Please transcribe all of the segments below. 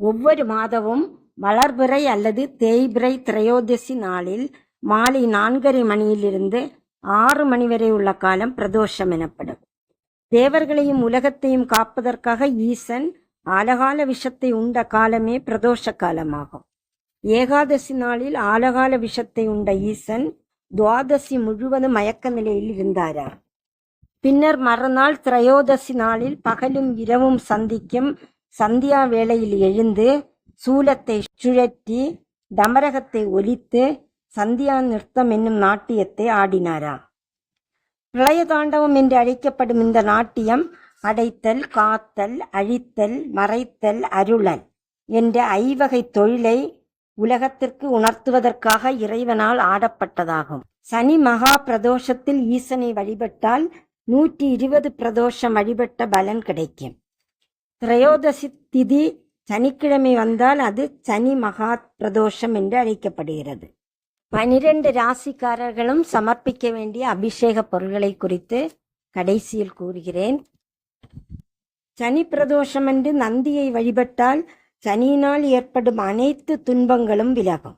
ஒவ்வொரு மாதமும் வளர்பிறை அல்லது தேய்பிறை திரையோதசி நாளில் மாலை நான்கரை மணியிலிருந்து ஆறு மணி வரை உள்ள காலம் பிரதோஷம் எனப்படும். தேவர்களையும் உலகத்தையும் காப்பதற்காக ஈசன் ஆலகால விஷத்தை உண்ட காலமே பிரதோஷ காலமாகும். ஏகாதசி நாளில் ஆலகால விஷத்தை உண்ட ஈசன் துவாதசி முழுவதும் மயக்க நிலையில் இருந்தாராம். பின்னர் மறுநாள் திரையோதசி நாளில் பகலும் இரவும் சந்திக்கும் சந்தியா வேளையில் எழுந்து சூலத்தை சுழற்றி டமரகத்தை ஒலித்து சந்தியா நிறுத்தம் என்னும் நாட்டியத்தை ஆடினாரா? பிரளய தாண்டவம் என்று அழைக்கப்படும் இந்த நாட்டியம் அடைத்தல் காத்தல் அழித்தல் மறைத்தல் அருளல் என்ற ஐவகை தொழிலை உலகத்திற்கு உணர்த்துவதற்காக இறைவனால் ஆடப்பட்டதாகும். சனி மகா பிரதோஷத்தில் ஈசனை வழிபட்டால் நூற்றி இருபது பிரதோஷம் வழிபட்ட பலன் கிடைக்கும். திரையோதசி திதி சனிக்கிழமை வந்தால் அது சனி மகா பிரதோஷம் என்று அழைக்கப்படுகிறது. பனிரெண்டு ராசிக்காரர்களும் சமர்ப்பிக்க வேண்டிய அபிஷேக பொருள்களை குறித்து கடைசியில் கூறுகிறேன். சனி பிரதோஷம் என்று நந்தியை வழிபட்டால் சனியினால் ஏற்படும் அனைத்து துன்பங்களும் விலகும்.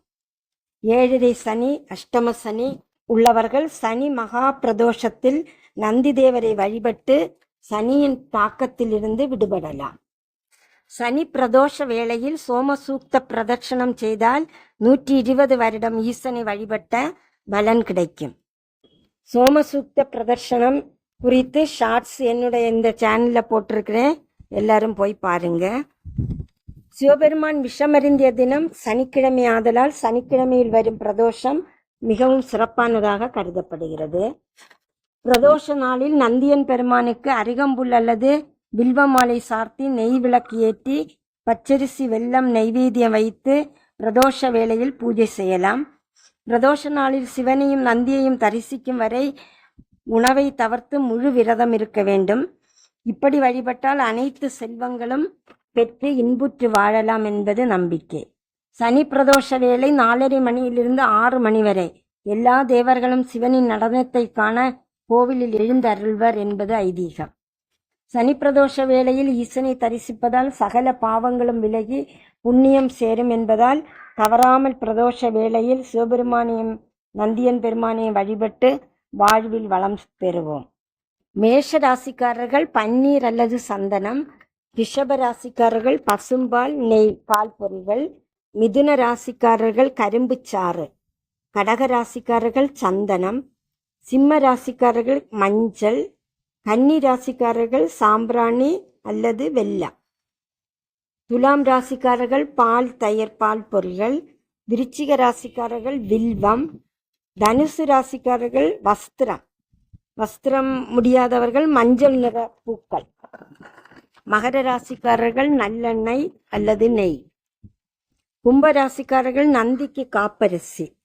ஏழரை சனி அஷ்டம சனி உள்ளவர்கள் சனி மகா பிரதோஷத்தில் நந்தி தேவரை வழிபட்டு சனியின் தாக்கத்திலிருந்து விடுபடலாம். சனி பிரதோஷ வேளையில் சோமசூக்த பிரதட்சணம் செய்தால் நூற்றி இருபது வருடம் ஈசனை வழிபட்ட பலன் கிடைக்கும். சோமசூக்த பிரதர்ஷனம் குறித்து ஷார்ட்ஸ் என்னுடைய இந்த சேனலில் போட்டிருக்கிறேன். எல்லாரும் போய் பாருங்க. சிவபெருமான் விஷமருந்திய தினம் சனிக்கிழமை ஆதலால் சனிக்கிழமையில் வரும் பிரதோஷம் மிகவும் சிறப்பானதாக கருதப்படுகிறது. பிரதோஷ நாளில் நந்தியன் பெருமானுக்கு அரிகம்புல் அல்லது வில்வ மாலை சார்த்தி நெய் விளக்கு ஏற்றி பச்சரிசி வெல்லம் நெய்வேத்தியம் வைத்து பிரதோஷ வேளையில் பூஜை செய்யலாம். பிரதோஷ நாளில் சிவனையும் நந்தியையும் தரிசிக்கும் வரை உணவை தவிர்த்து முழு விரதம் இருக்க வேண்டும். இப்படி வழிபட்டால் அனைத்து செல்வங்களும் பெற்று இன்புற்று வாழலாம் என்பது நம்பிக்கை. சனி பிரதோஷ வேளை நாலரை மணியிலிருந்து ஆறு மணி வரை. எல்லா தேவர்களும் சிவனின் நடனத்தை காண கோவிலில் எழுந்தருள்வர் என்பது ஐதீகம். சனி பிரதோஷ வேளையில் ஈசனை தரிசிப்பதால் சகல பாவங்களும் விலகி புண்ணியம் சேரும் என்பதால் தவறாமல் பிரதோஷ வேளையில் சிவபெருமானையும் நந்தியன் பெருமானையும் வழிபட்டு வாழ்வில் வளம் பெறுவோம். மேஷ ராசிக்காரர்கள் பன்னீர் அல்லது சந்தனம் ரிஷப ராசிக்காரர்கள் பசும்பால் நெய் பால் பொருள்கள் மிதுன ராசிக்காரர்கள் கரும்புச்சாறு கடக ராசிக்காரர்கள் சந்தனம் சிம்ம ராசிக்காரர்கள் மஞ்சள் கன்னி ராசிக்காரர்கள் சாம்பிராணி அல்லது வெல்லம் துலாம் ராசிக்காரர்கள் பால் தயிர் பால் பொருள்கள். விருச்சிக ராசிக்காரர்கள் வில்வம். தனுசு ராசிக்காரர்கள் வஸ்திரம். வஸ்திரம் முடியாதவர்கள் மஞ்சள் நிற பூக்கள். மகர ராசிக்காரர்கள் நல்லெண்ணெய் அல்லது நெய். கும்ப ராசிக்காரர்கள் நந்திக்கு காப்பரிசி.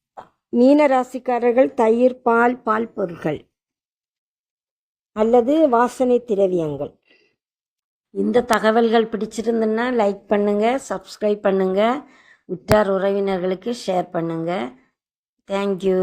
மீன ராசிக்காரர்கள் தயிர் பால் பால் பொருட்கள் அல்லது வாசனை திரவியங்கள். இந்த தகவல்கள் பிடிச்சிருந்துன்னா லைக் பண்ணுங்க சப்ஸ்கிரைப் பண்ணுங்க உற்றார் உறவினர்களுக்கு ஷேர் பண்ணுங்க. தேங்க்யூ